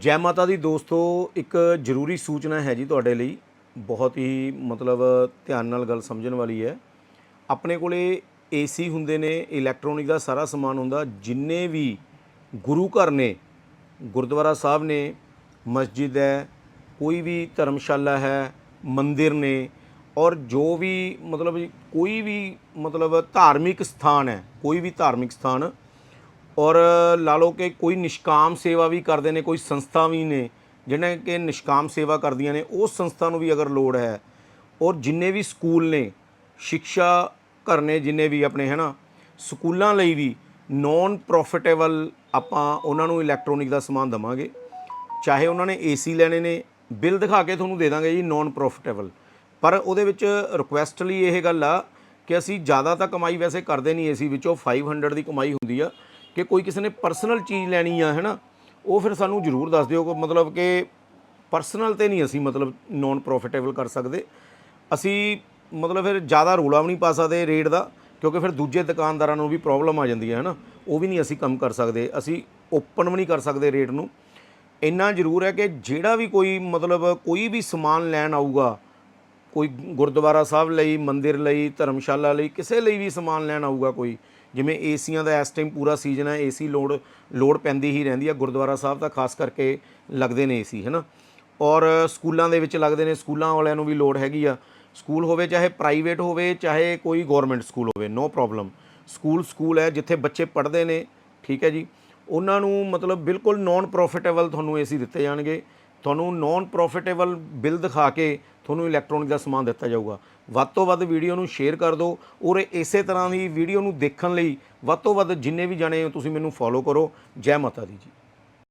ਜੈ ਮਾਤਾ ਦੀ ਦੋਸਤੋ, ਇੱਕ ਜ਼ਰੂਰੀ ਸੂਚਨਾ ਹੈ ਜੀ ਤੁਹਾਡੇ ਲਈ। ਬਹੁਤ ਹੀ ਮਤਲਬ ਧਿਆਨ ਨਾਲ ਗੱਲ ਸਮਝਣ ਵਾਲੀ ਹੈ। ਆਪਣੇ ਕੋਲੇ ਏਸੀ ਹੁੰਦੇ ਨੇ ਇਲੈਕਟ੍ਰੋਨਿਕ ਦਾ ਸਾਰਾ ਸਮਾਨ ਹੁੰਦਾ। ਜਿੰਨੇ ਵੀ ਗੁਰੂ ਘਰ ਨੇ, ਗੁਰਦੁਆਰਾ ਸਾਹਿਬ ਨੇ, ਮਸਜਿਦ ਹੈ, ਕੋਈ ਵੀ ਧਰਮਸ਼ਾਲਾ ਹੈ, ਮੰਦਿਰ ਨੇ, ਔਰ ਜੋ ਵੀ ਮਤਲਬ ਕੋਈ ਵੀ ਮਤਲਬ ਧਾਰਮਿਕ ਸਥਾਨ ਹੈ, ਕੋਈ ਵੀ ਧਾਰਮਿਕ ਸਥਾਨ ਔਰ ਲਾ ਲਓ ਕਿ ਕੋਈ ਨਿਸ਼ਕਾਮ ਸੇਵਾ ਵੀ ਕਰਦੇ ਨੇ, ਕੋਈ ਸੰਸਥਾ ਵੀ ਨੇ, ਜਿਹਨਾਂ ਕਿ ਨਿਸ਼ਕਾਮ ਸੇਵਾ ਕਰਦੀਆਂ ਨੇ, ਉਸ ਸੰਸਥਾ ਨੂੰ ਵੀ ਅਗਰ ਲੋੜ ਹੈ ਔਰ ਜਿੰਨੇ ਵੀ ਸਕੂਲ ਨੇ ਸਿੱਖਿਆ ਘਰ ਨੇ ਜਿੰਨੇ ਵੀ ਆਪਣੇ, ਹੈ ਨਾ, ਸਕੂਲਾਂ ਲਈ ਵੀ ਨੋਨ ਪ੍ਰੋਫਿਟੇਬਲ ਆਪਾਂ ਉਹਨਾਂ ਨੂੰ ਇਲੈਕਟ੍ਰੋਨਿਕ ਦਾ ਸਮਾਨ ਦਵਾਂਗੇ। ਚਾਹੇ ਉਹਨਾਂ ਨੇ ਏਸੀ ਲੈਣੇ ਨੇ, ਬਿੱਲ ਦਿਖਾ ਕੇ ਤੁਹਾਨੂੰ ਦੇ ਦਾਂਗੇ ਜੀ ਨੋਨ ਪ੍ਰੋਫਿਟੇਬਲ ਪਰ ਉਹਦੇ ਵਿੱਚ ਰਿਕੁਐਸਟ ਲਈ ਇਹ ਗੱਲ ਆ ਕਿ ਅਸੀਂ ਜ਼ਿਆਦਾ ਤਾਂ ਕਮਾਈ ਵੈਸੇ ਕਰਦੇ ਨਹੀਂ ਏਸੀ ਵਿੱਚੋਂ 500 ਦੀ ਕਮਾਈ ਹੁੰਦੀ ਆ। ਕਿ ਕੋਈ ਕਿਸੇ ਨੇ ਪਰਸਨਲ ਚੀਜ਼ ਲੈਣੀ ਆ ਹੈ ਨਾ ਉਹ ਫਿਰ ਸਾਨੂੰ ਜ਼ਰੂਰ ਦੱਸ ਦਿਓ ਕਿ ਮਤਲਬ ਕਿ ਪਰਸਨਲ ਤੇ ਨਹੀਂ ਅਸੀਂ ਮਤਲਬ ਨੋਨ ਪ੍ਰੋਫਿਟੇਬਲ ਕਰ ਸਕਦੇ। ਅਸੀਂ ਮਤਲਬ ਫਿਰ ਜ਼ਿਆਦਾ ਰੋਲਾ ਵੀ ਨਹੀਂ ਪਾ ਸਕਦੇ ਰੇਟ ਦਾ, ਕਿਉਂਕਿ ਫਿਰ ਦੂਜੇ ਦੁਕਾਨਦਾਰਾਂ ਨੂੰ ਵੀ ਪ੍ਰੋਬਲਮ ਆ ਜਾਂਦੀ ਹੈ ਹੈ ਨਾ ਉਹ ਵੀ ਨਹੀਂ ਅਸੀਂ ਕੰਮ ਕਰ ਸਕਦੇ। ਅਸੀਂ ਓਪਨ ਵੀ ਨਹੀਂ ਕਰ ਸਕਦੇ ਰੇਟ ਨੂੰ। ਇੰਨਾ ਜ਼ਰੂਰ ਹੈ ਕਿ ਜਿਹੜਾ ਵੀ ਕੋਈ ਮਤਲਬ ਕੋਈ ਵੀ ਸਮਾਨ ਲੈਣ ਆਊਗਾ, ਕੋਈ ਗੁਰਦੁਆਰਾ ਸਾਹਿਬ ਲਈ, ਮੰਦਿਰ ਲਈ, ਧਰਮਸ਼ਾਲਾ ਲਈ, ਕਿਸੇ ਲਈ ਵੀ ਸਮਾਨ ਲੈਣ ਆਊਗਾ ਕੋਈ ਜਿਵੇਂ ਏਸੀਆਂ ਦਾ ਇਸ ਟਾਈਮ ਪੂਰਾ ਸੀਜ਼ਨ ਹੈ, ਏਸੀ ਲੋਡ ਲੋਡ ਪੈਂਦੀ ਹੀ ਰਹਿੰਦੀ ਹੈ ਗੁਰਦੁਆਰਾ ਸਾਹਿਬ ਤਾਂ ਖਾਸ ਕਰਕੇ ਲੱਗਦੇ ਨੇ ਏਸੀ ਹੈ ਨਾ ਔਰ ਸਕੂਲਾਂ ਦੇ ਵਿੱਚ ਲੱਗਦੇ ਨੇ, ਸਕੂਲਾਂ ਵਾਲਿਆਂ ਨੂੰ ਵੀ ਲੋੜ ਹੈਗੀ ਆ। ਸਕੂਲ ਹੋਵੇ, ਚਾਹੇ ਪ੍ਰਾਈਵੇਟ ਹੋਵੇ, ਚਾਹੇ ਕੋਈ ਗਵਰਨਮੈਂਟ ਸਕੂਲ ਹੋਵੇ ਨੋ ਪ੍ਰੋਬਲਮ ਸਕੂਲ ਸਕੂਲ ਹੈ, ਜਿੱਥੇ ਬੱਚੇ ਪੜ੍ਹਦੇ ਨੇ, ਠੀਕ ਹੈ ਜੀ? ਉਹਨਾਂ ਨੂੰ ਮਤਲਬ ਬਿਲਕੁਲ ਨਾਨ ਪ੍ਰੋਫਿਟੇਬਲ ਤੁਹਾਨੂੰ ਏਸੀ ਦਿੱਤੇ ਜਾਣਗੇ। ਤੁਹਾਨੂੰ ਨਾਨ ਪ੍ਰੋਫਿਟੇਬਲ ਬਿੱਲ ਦਿਖਾ ਕੇ ਤੁਹਾਨੂੰ ਇਲੈਕਟ੍ਰੋਨਿਕ ਦਾ ਸਮਾਨ ਦਿੱਤਾ ਜਾਊਗਾ। ਵੱਧ ਤੋਂ ਵੱਧ ਵੀਡੀਓ ਨੂੰ ਸ਼ੇਅਰ ਕਰ ਦਿਓ ਔਰ ਇਸੇ ਤਰ੍ਹਾਂ ਦੀ ਵੀਡੀਓ ਨੂੰ ਦੇਖਣ ਲਈ ਵੱਧ ਤੋਂ ਵੱਧ ਜਿੰਨੇ ਵੀ ਜਾਣੇ ਹੋ ਤੁਸੀਂ ਮੈਨੂੰ ਫੋਲੋ ਕਰੋ। ਜੈ ਮਾਤਾ ਦੀ ਜੀ।